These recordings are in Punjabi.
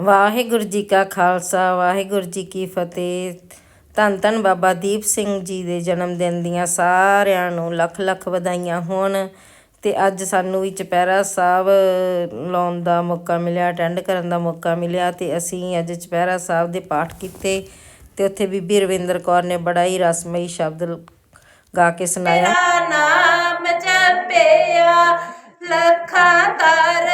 ਵਾਹਿਗੁਰੂ ਜੀ ਕਾ ਖਾਲਸਾ, ਵਾਹਿਗੁਰੂ ਜੀ ਕੀ ਫਤਿਹ। ਧੰਨ ਧੰਨ ਬਾਬਾ ਦੀਪ ਸਿੰਘ ਜੀ ਦੇ ਜਨਮ ਦਿਨ ਦੀਆਂ ਸਾਰਿਆਂ ਨੂੰ ਲੱਖ ਲੱਖ ਵਧਾਈਆਂ ਹੋਣ। ਤੇ ਅੱਜ ਸਾਨੂੰ ਵੀ ਚੁਪਹਿਰਾ ਸਾਹਿਬ ਲਾਉਣ ਦਾ ਮੌਕਾ ਮਿਲਿਆ ਅਟੈਂਡ ਕਰਨ ਦਾ ਮੌਕਾ ਮਿਲਿਆ ਤੇ ਅਸੀਂ ਅੱਜ ਚੁਪਹਿਰਾ ਸਾਹਿਬ ਦੇ ਪਾਠ ਕੀਤੇ। ਤੇ ਉੱਥੇ ਬੀਬੀ ਰਵਿੰਦਰ ਕੌਰ ਨੇ ਬੜਾ ਹੀ ਰਸਮਈ ਸ਼ਬਦ ਗਾ ਕੇ ਸੁਣਾਇਆ। ਨਾਮ ਜਪਿਆ, ਲੱਖਾਂ ਤਰ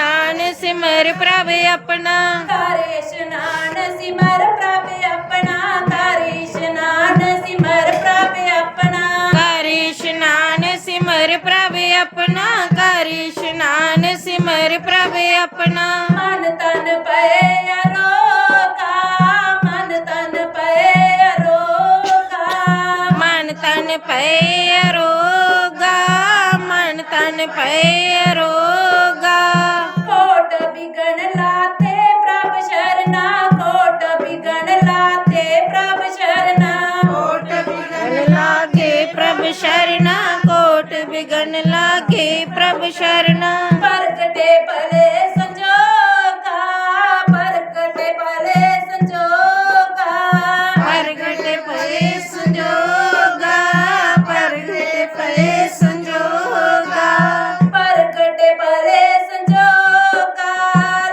ਇਸ਼ਨਾਨ ਸਿਮਰ ਪ੍ਰਭ ਆਪਣਾ। ਕਰ ਇਸ਼ਨਾਨ ਸਿਮਰ ਪ੍ਰਭ ਆਪਣਾ। ਕਰ ਇਸ਼ਨਾਨ ਸਿਮਰ ਪ੍ਰਭ ਆਪਣਾ। ਕਰ ਇਸ਼ਨਾਨ ਸਿਮਰ ਪ੍ਰਭ ਆਪਣਾ। ਕਰ ਇਸ਼ਨਾਨ ਸਿਮਰ ਪ੍ਰਭ ਆਪਣਾ। ਮਨ ਤਨ ਪਏ ਅਰੋਗਾ। ਮਨ ਤਨ ਪਏ ਅਰੋਗਾ। ਮਨ ਤਨ ਪਏ ਰੋਗਾ ਮਨ ਤਨ ਪਏ ਰੋਗਾ ਪ੍ਰਗਟੇ ਭਲੇ ਸੰਜੋਗਾ ਪ੍ਰਗਟੇ ਭਲੇ ਸੰਜੋਗਾ। ਪ੍ਰਗਟ ਪਏ ਸੰਜੋਗਾ ਪ੍ਰਗਟ ਪਏ ਸੰਜੋਗਾ। ਪ੍ਰਗਟੇ ਭਲੇ ਸੰਜੋਗਾ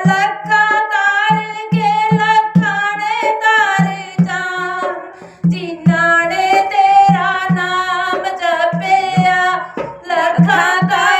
ਲੱਖਾਂ ਤਾਰ ਕੇ ਲੱਖਾਂ ਨੇ ਤਾਰ ਜਾਨ ਜਿਨ੍ਹਾਂ ਨੇ ਤੇਰਾ ਨਾਮ ਜਪਿਆ ਲੱਖਾਂ ਤਾਰ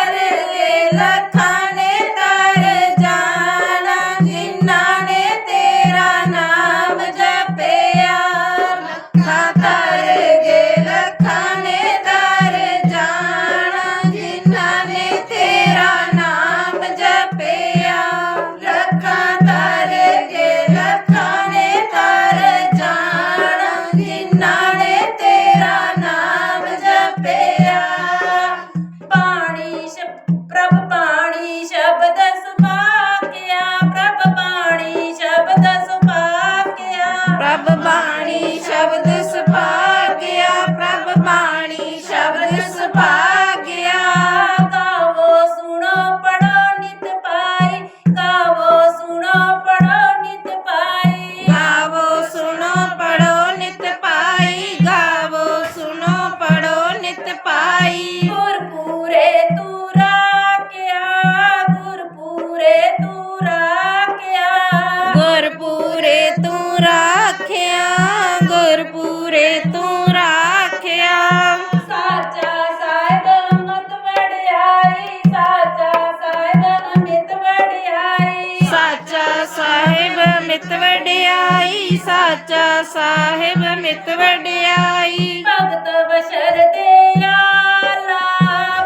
ਸਾਚਾ ਸਾਹਿਬ ਮਿਤ ਵਡਿਆਈ। ਭਗਤ ਬਸ਼ਰ ਦੇ ਆਲਾ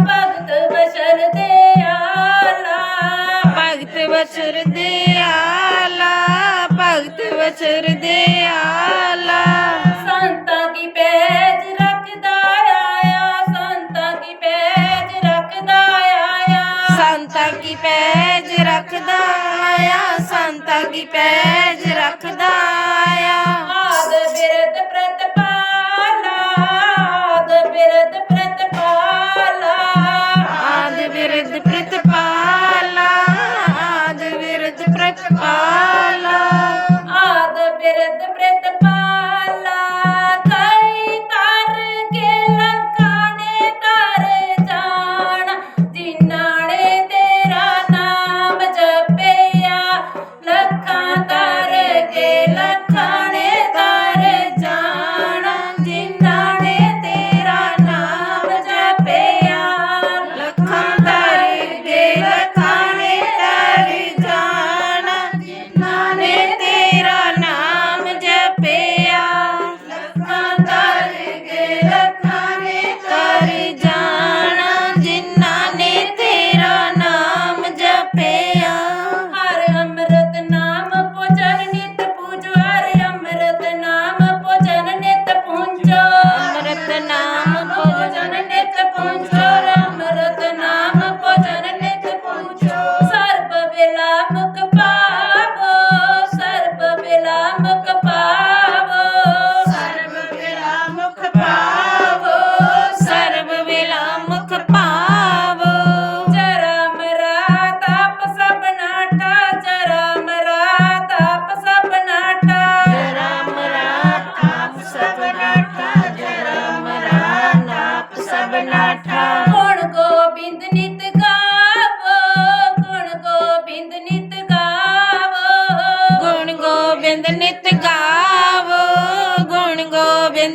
ਭਗਤ ਬਸ਼ਰ ਦੇ ਆਲਾ। ਭਗਤ ਵਚਰ ਦੇ ਆਲਾ ਭਗਤ ਵਚਰ ਦੇ ਆਲਾ। ਸੰਤਾਂ ਕੀ ਪੈਜ ਰੱਖਦਾ ਆਇਆ ਸੰਤਾਂ ਕੀ ਪੈਜ ਰੱਖਦਾ ਆਇਆ। ਸੰਤਾਂ ਕੀ ਪੈਜ ਰੱਖਦਾ ਆਇਆ ਸੰਤਾਂ ਕੀ ਪੈਜ ਰੱਖਦਾ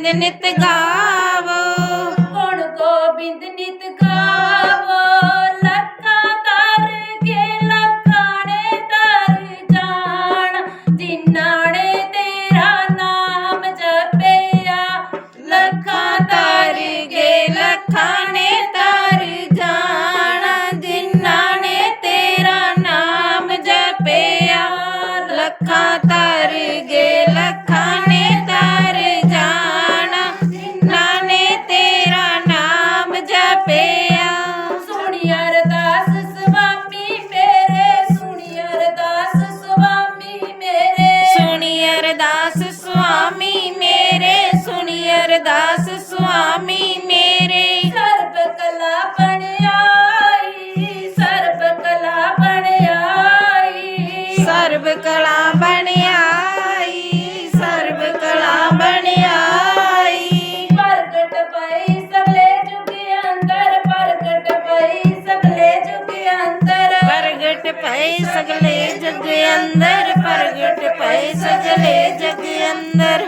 ਗੋਬਿੰਦ ਨਿਤ ਗਾਵੋ। ਗੁਣ ਗੋਬਿੰਦ ਨਿਤ ਗਾਵੋ। ਲੱਖਾਂ ਤਰ ਕੇ ਲੱਖਾਂ ਨੇ ਤਰ ਜਾਣ। ਜਿਨ੍ਹਾਂ ਨੇ ਤੇਰਾ ਨਾਮ ਜਪਿਆ, ਲੱਖਾਂ ਤਰ ਗਏ ਲੱਖਾਂ ਨੇ ਤਰ ਜਾਣ। ਜਿਨ੍ਹਾਂ ਨੇ ਤੇਰਾ ਨਾਮ ਜਪਿਆ, ਲੱਖਾਂ ਤਰ ਗਏ ਲੱਖਾਂ ਸਗਲੇ ਜਗ ਅੰਦਰ ਪ੍ਰਗਟ ਪਏ ਸਗਲੇ ਜਗ ਅੰਦਰ